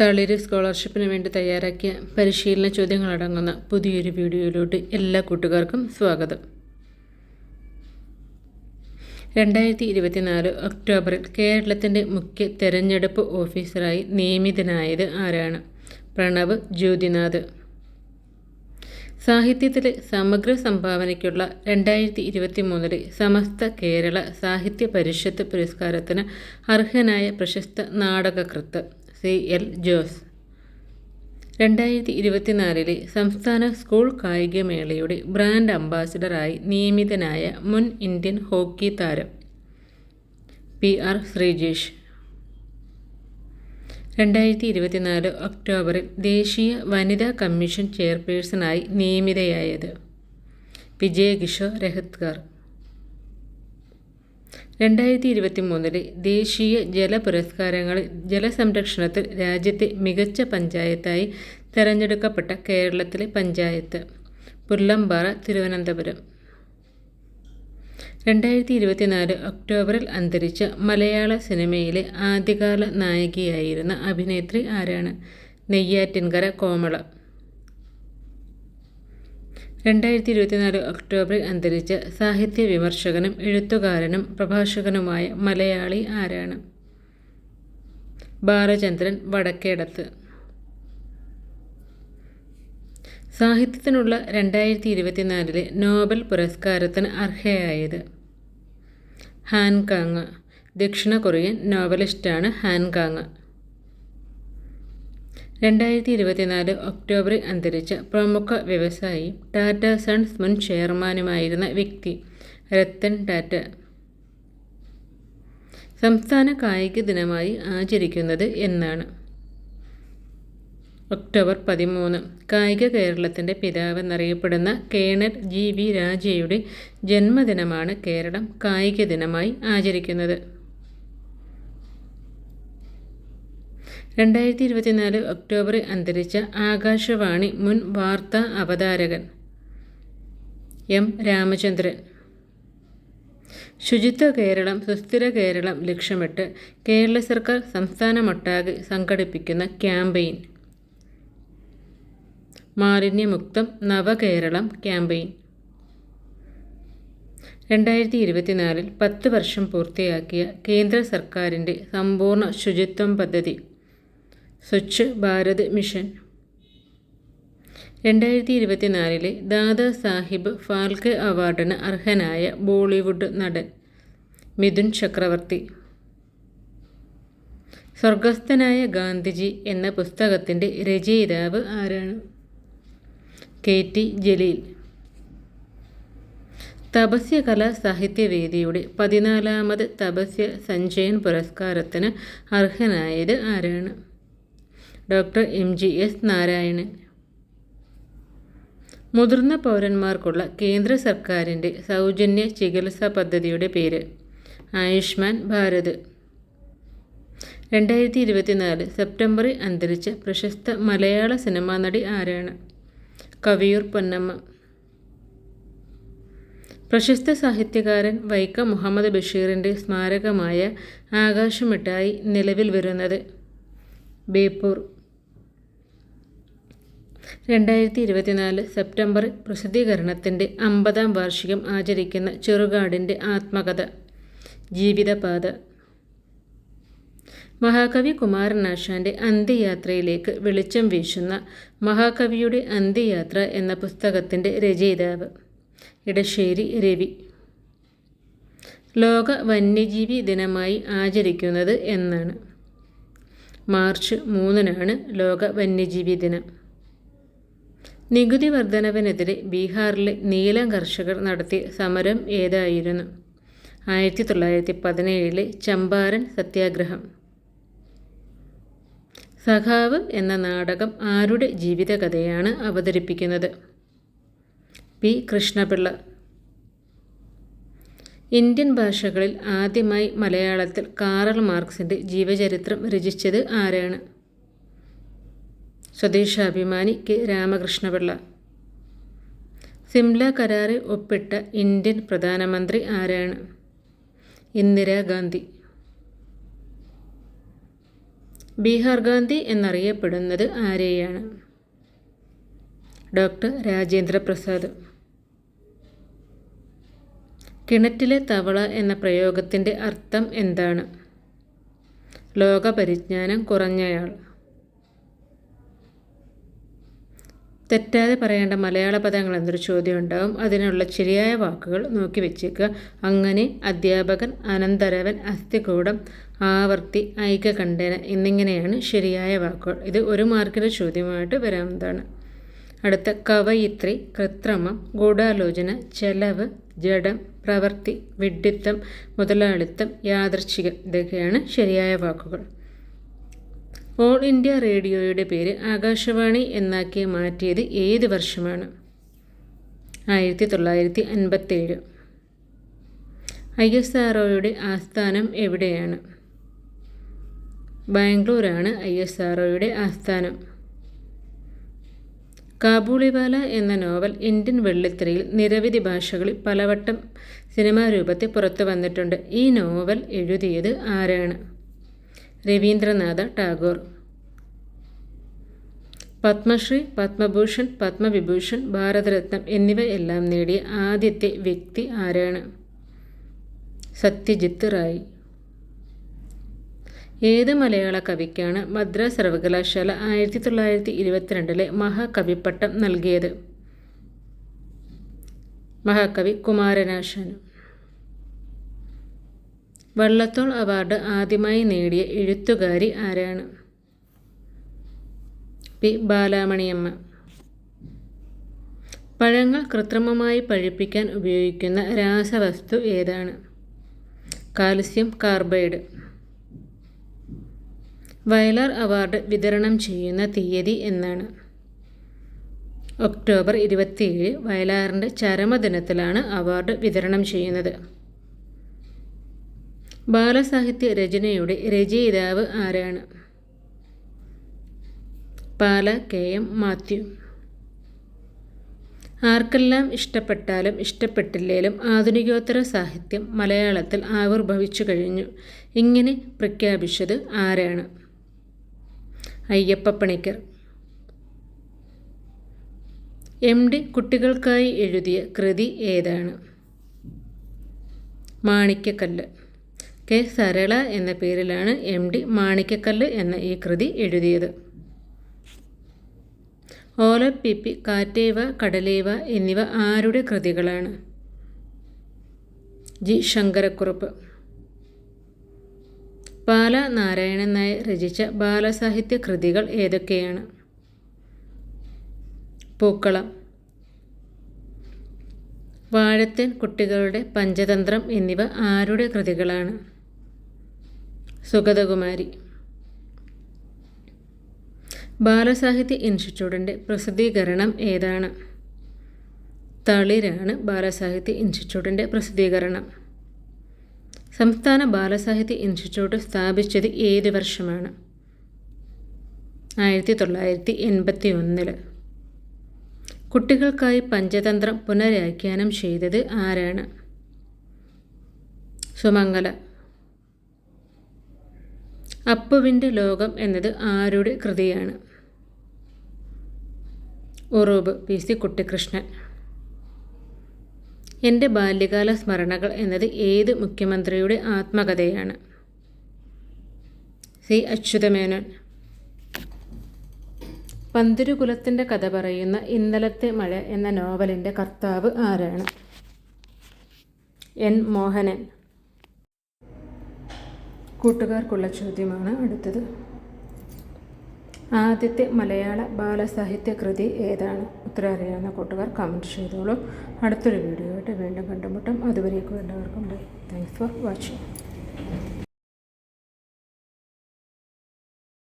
തളിര് സ്കോളർഷിപ്പിന് വേണ്ടി തയ്യാറാക്കിയ പരിശീലന ചോദ്യങ്ങളടങ്ങുന്ന പുതിയൊരു വീഡിയോയിലോട്ട് എല്ലാ കൂട്ടുകാർക്കും സ്വാഗതം. രണ്ടായിരത്തി ഇരുപത്തിനാല് ഒക്ടോബറിൽ കേരളത്തിന്റെ മുഖ്യ തെരഞ്ഞെടുപ്പ് ഓഫീസറായി നിയമിതനായത് ആരാണ്? പ്രണവ് ജ്യോതിനാഥ്. സാഹിത്യത്തിലെ സമഗ്ര സംഭാവനയ്ക്കുള്ള രണ്ടായിരത്തി ഇരുപത്തി മൂന്നിലെ സമസ്ത കേരള സാഹിത്യ പരിഷത്ത് പുരസ്കാരത്തിന് അർഹനായ പ്രശസ്ത നാടകകൃത്ത് സി എൽ ജോസ്. രണ്ടായിരത്തി ഇരുപത്തിനാലിലെ സംസ്ഥാന സ്കൂൾ കായികമേളയുടെ ബ്രാൻഡ് അംബാസിഡറായി നിയമിതനായ മുൻ ഇന്ത്യൻ ഹോക്കി താരം പി ആർ ശ്രീജേഷ്. രണ്ടായിരത്തി ഇരുപത്തിനാല് ഒക്ടോബറിൽ ദേശീയ വനിതാ കമ്മീഷൻ ചെയർപേഴ്സണായി നിയമിതയായത് വിജയകിഷോർ രഹത്കർ. രണ്ടായിരത്തി ഇരുപത്തി മൂന്നിലെ ദേശീയ ജല പുരസ്കാരങ്ങളിൽ ജലസംരക്ഷണത്തിൽ രാജ്യത്തെ മികച്ച പഞ്ചായത്തായി തെരഞ്ഞെടുക്കപ്പെട്ട കേരളത്തിലെ പഞ്ചായത്ത് പുല്ലമ്പാറ തിരുവനന്തപുരം. രണ്ടായിരത്തി ഇരുപത്തിനാല് ഒക്ടോബറിൽ അന്തരിച്ച മലയാള സിനിമയിലെ ആദ്യകാല നായികയായിരുന്ന അഭിനേത്രി ആരാണ്? നെയ്യാറ്റിൻകര കോമള. രണ്ടായിരത്തി ഇരുപത്തിനാല് ഒക്ടോബറിൽ അന്തരിച്ച സാഹിത്യ വിമർശകനും എഴുത്തുകാരനും പ്രഭാഷകനുമായ മലയാളി ആരാണ്? ബാലചന്ദ്രൻ വടക്കേടത്ത്. സാഹിത്യത്തിനുള്ള രണ്ടായിരത്തി ഇരുപത്തിനാലിലെ നോബൽ പുരസ്കാരത്തിന് അർഹയായത് ഹാൻകാങ് ദക്ഷിണ കൊറിയൻ നോവലിസ്റ്റാണ് ഹാൻകാങ് രണ്ടായിരത്തി ഇരുപത്തിനാല് ഒക്ടോബറിൽ അന്തരിച്ച പ്രമുഖ വ്യവസായി ടാറ്റ സൺസ് മുൻ ചെയർമാനുമായിരുന്ന വ്യക്തി രത്തൻ ടാറ്റ. സംസ്ഥാന കായിക ദിനമായി ആചരിക്കുന്നത് എന്നാണ്. ഒക്ടോബർ പതിമൂന്ന് കായിക കേരളത്തിന്റെ പിതാവെന്നറിയപ്പെടുന്ന കേണൽ ജി വി രാജയുടെ ജന്മദിനമാണ് കേരളം കായിക ദിനമായി ആചരിക്കുന്നത്. രണ്ടായിരത്തി ഇരുപത്തിനാല് ഒക്ടോബറിൽ അന്തരിച്ച ആകാശവാണി മുൻ വാർത്താ അവതാരകൻ എം രാമചന്ദ്രൻ. ശുചിത്വ കേരളം സുസ്ഥിര കേരളം ലക്ഷ്യമിട്ട് കേരള സർക്കാർ സംസ്ഥാനമൊട്ടാകെ സംഘടിപ്പിക്കുന്ന ക്യാമ്പയിൻ. മാലിന്യമുക്തം നവകേരളം ക്യാമ്പയിൻ. രണ്ടായിരത്തി ഇരുപത്തിനാലിൽ പത്ത് വർഷം പൂർത്തിയാക്കിയ കേന്ദ്ര സർക്കാരിന്റെ സമ്പൂർണ ശുചിത്വം പദ്ധതി സ്വച്ഛ് ഭാരത് മിഷൻ. രണ്ടായിരത്തി ഇരുപത്തിനാലിലെ ദാദാ സാഹിബ് ഫാൽക്കെ അവാർഡിന് അർഹനായ ബോളിവുഡ് നടൻ മിഥുൻ ചക്രവർത്തി. സ്വർഗസ്ഥനായ ഗാന്ധിജി എന്ന പുസ്തകത്തിന്റെ രചയിതാവ് ആരാണ്? K T Jaleel. തപസ്യ കലാ സാഹിത്യവേദിയുടെ പതിനാലാമത് തപസ്യ സഞ്ജയൻ പുരസ്കാരത്തിന് അർഹനായത് ആരാണ്? Doctor M G S Narayanan. മുതിർന്ന പൗരന്മാർക്കുള്ള കേന്ദ്ര സർക്കാരിന്റെ സൗജന്യ ചികിത്സാ പദ്ധതിയുടെ പേര് ആയുഷ്മാൻ ഭാരത്. രണ്ടായിരത്തി ഇരുപത്തിനാല് സെപ്റ്റംബറിൽ അന്തരിച്ച പ്രശസ്ത മലയാള സിനിമാ നടി ആരാണ്? കവിയൂർ പൊന്നമ്മ. പ്രശസ്ത സാഹിത്യകാരൻ വൈക്കം മുഹമ്മദ് ബഷീറിന്റെ സ്മാരകമായ ആകാശമിട്ടായി നിലവിൽ വരുന്നത് ബേപ്പൂർ. രണ്ടായിരത്തി ഇരുപത്തിനാല് സെപ്റ്റംബർ പ്രസിദ്ധീകരണത്തിന്റെ അമ്പതാം വാർഷികം ആചരിക്കുന്ന ചെറുകാടിന്റെ ആത്മകഥ ജീവിതപാത. മഹാകവി കുമാരനാശാന്റെ അന്ത്യയാത്രയിലേക്ക് വെളിച്ചം വീശുന്ന മഹാകവിയുടെ അന്ത്യയാത്ര എന്ന പുസ്തകത്തിന്റെ രചയിതാവ് ഇടശ്ശേരി രവി. ലോക വന്യജീവി ദിനമായി ആചരിക്കുന്നത് എന്നാണ്. മാർച്ച് മൂന്നിനാണ് ലോക വന്യജീവി ദിനം. നികുതി വർധനവിനെതിരെ ബീഹാറിലെ നീലം കർഷകർ നടത്തിയ സമരം ഏതായിരുന്നു? ആയിരത്തി തൊള്ളായിരത്തി പതിനേഴിലെ ചമ്പാരൻ സത്യാഗ്രഹം. സഖാവ് എന്ന നാടകം ആരുടെ ജീവിതകഥയാണ് അവതരിപ്പിക്കുന്നത്? പി. കൃഷ്ണപിള്ള. ഇന്ത്യൻ ഭാഷകളിൽ ആദ്യമായി മലയാളത്തിൽ കാറൽ മാർക്സിന്റെ ജീവചരിത്രം രചിച്ചത് ആരാണ്? സ്വദേശാഭിമാനി കെ രാമകൃഷ്ണപിള്ള. സിംല കരാറിൽ ഒപ്പിട്ട ഇന്ത്യൻ പ്രധാനമന്ത്രി ആരാണ്? ഇന്ദിരാഗാന്ധി ബീഹാർ ഗാന്ധി എന്നറിയപ്പെടുന്നത് ആരെയാണ്? ഡോക്ടർ രാജേന്ദ്ര പ്രസാദ്. കിണറ്റിലെ തവള എന്ന പ്രയോഗത്തിന്റെ അർത്ഥം എന്താണ്? ലോകപരിജ്ഞാനം കുറഞ്ഞയാൾ. തെറ്റാതെ പറയേണ്ട മലയാള പദങ്ങൾ എന്നൊരു ചോദ്യം ഉണ്ടാവും അതിനുള്ള ശരിയായ വാക്കുകൾ നോക്കി വെച്ചേക്കുക. അങ്ങനെ അധ്യാപകൻ അനന്തരവൻ അസ്ഥികൂടം ആവർത്തി ഐക്യകണ്ഠന എന്നിങ്ങനെയാണ് ശരിയായ വാക്കുകൾ. ഇത് ഒരു മാർക്കിന്റെ ചോദ്യമായിട്ട് വരാവുന്നതാണ്. അടുത്ത കവയിത്രി കൃത്രിമം ഗൂഢാലോചന ചെലവ് ജഡം പ്രവൃത്തി വിഡ്ഢിത്തം മുതലാളിത്തം യാദർച്ഛികം ഇതൊക്കെയാണ് ശരിയായ വാക്കുകൾ. ഓൾ ഇന്ത്യ റേഡിയോയുടെ പേര് ആകാശവാണി എന്നാക്കി മാറ്റിയത് ഏത് വർഷമാണ്? ആയിരത്തി തൊള്ളായിരത്തി അൻപത്തേഴ് ഐ എസ് ആർ ആസ്ഥാനം എവിടെയാണ്? ബാംഗ്ലൂരാണ് ഐ എസ് ആർ ആസ്ഥാനം. കാബൂളിവാല എന്ന നോവൽ ഇന്ത്യൻ വെള്ളിത്തിരയിൽ നിരവധി ഭാഷകളിൽ പലവട്ടം സിനിമാ രൂപത്തിൽ പുറത്തു വന്നിട്ടുണ്ട് ഈ നോവൽ എഴുതിയത് ആരാണ്? രവീന്ദ്രനാഥ ടാഗോർ. പത്മശ്രീ പത്മഭൂഷൺ പത്മവിഭൂഷൺ ഭാരതരത്നം എന്നിവയെല്ലാം നേടിയ ആദ്യത്തെ വ്യക്തി ആരാണ്? സത്യജിത്ത് റായ്. ഏത് മലയാള കവിക്കാണ് മദ്രാസ് സർവകലാശാല ആയിരത്തി തൊള്ളായിരത്തി ഇരുപത്തിരണ്ടിലെ മഹാകവിപ്പട്ടം നൽകിയത്? മഹാകവി കുമാരനാശാൻ വള്ളത്തോൾ അവാർഡ് ആദ്യമായി നേടിയ എഴുത്തുകാരി ആരാണ്? പി. ബാലാമണിയമ്മ. പഴങ്ങൾ കൃത്രിമമായി പഴുപ്പിക്കാൻ ഉപയോഗിക്കുന്ന രാസവസ്തു ഏതാണ്? Calcium carbide. വയലാർ അവാർഡ് വിതരണം ചെയ്യുന്ന തീയതി എന്നാണ്. ഒക്ടോബർ ഇരുപത്തിയേഴ് വയലാറിന്റെ ചരമദിനത്തിലാണ് അവാർഡ് വിതരണം ചെയ്യുന്നത്. ബാലസാഹിത്യ രചനയുടെ രചയിതാവ് ആരാണ്? Pala K M Mathew. ആർക്കെല്ലാം ഇഷ്ടപ്പെട്ടാലും ഇഷ്ടപ്പെട്ടില്ലേലും ആധുനികോത്തര സാഹിത്യം മലയാളത്തിൽ ആവിർഭവിച്ചു കഴിഞ്ഞു. ഇങ്ങനെ പ്രഖ്യാപിച്ചത് ആരാണ്? അയ്യപ്പ പണിക്കർ എം ഡി കുട്ടികൾക്കായി എഴുതിയ കൃതി ഏതാണ്? മാണിക്കക്കല്ല് കെ സരള എന്ന പേരിലാണ് എം ഡി മാണിക്കക്കല്ല് എന്ന ഈ കൃതി എഴുതിയത്. ഓലപ്പിപ്പി കാറ്റേവ കടലേവ എന്നിവ ആരുടെ കൃതികളാണ്? ജി ശങ്കരക്കുറുപ്പ്. പാല നാരായണൻ നായർ രചിച്ച ബാലസാഹിത്യ കൃതികൾ ഏതൊക്കെയാണ്? പൂക്കളം. വാഴത്തേൻ കുട്ടികളുടെ പഞ്ചതന്ത്രം എന്നിവ ആരുടെ കൃതികളാണ്? സുഗതകുമാരി. ബാലസാഹിത്യ ഇൻസ്റ്റിറ്റ്യൂട്ടിന്റെ പ്രസിദ്ധീകരണം ഏതാണ്? തളിരാണ് ബാലസാഹിത്യ ഇൻസ്റ്റിറ്റ്യൂട്ടിന്റെ പ്രസിദ്ധീകരണം. സംസ്ഥാന ബാലസാഹിത്യ ഇൻസ്റ്റിറ്റ്യൂട്ട് സ്ഥാപിച്ചത് ഏത് വർഷമാണ്? ആയിരത്തി തൊള്ളായിരത്തി എൺപത്തി ഒന്നിൽ കുട്ടികൾക്കായി പഞ്ചതന്ത്രം പുനരാഖ്യാനം ചെയ്തത് ആരാണ്? സുമംഗല. അപ്പുവിന്റെ ലോകം എന്നത് ആരുടെ കൃതിയാണ്? ഉറൂബ് പി. സി. കുട്ടിക്കൃഷ്ണൻ എന്റെ ബാല്യകാല സ്മരണകൾ എന്നത് ഏത് മുഖ്യമന്ത്രിയുടെ ആത്മകഥയാണ്? സി. അച്യുതമേനോൻ. പന്തിരുകുലത്തിന്റെ കഥ പറയുന്ന ഇന്നലത്തെ മഴ എന്ന നോവലിന്റെ കർത്താവ് ആരാണ്? എൻ. മോഹനൻ. കൂട്ടുകാർക്കുള്ള ചോദ്യമാണ് അടുത്തത്. ആദ്യത്തെ മലയാള ബാലസാഹിത്യ കൃതി ഏതാണ്? ഉത്തരം അറിയാവുന്ന കൂട്ടുകാർ കമന്റ് ചെയ്തോളൂ. അടുത്തൊരു വീഡിയോ ആയിട്ട് വീണ്ടും കണ്ടുമുട്ടും. അതുവരേക്കും എല്ലാവർക്കും ബൈ. Thanks for watching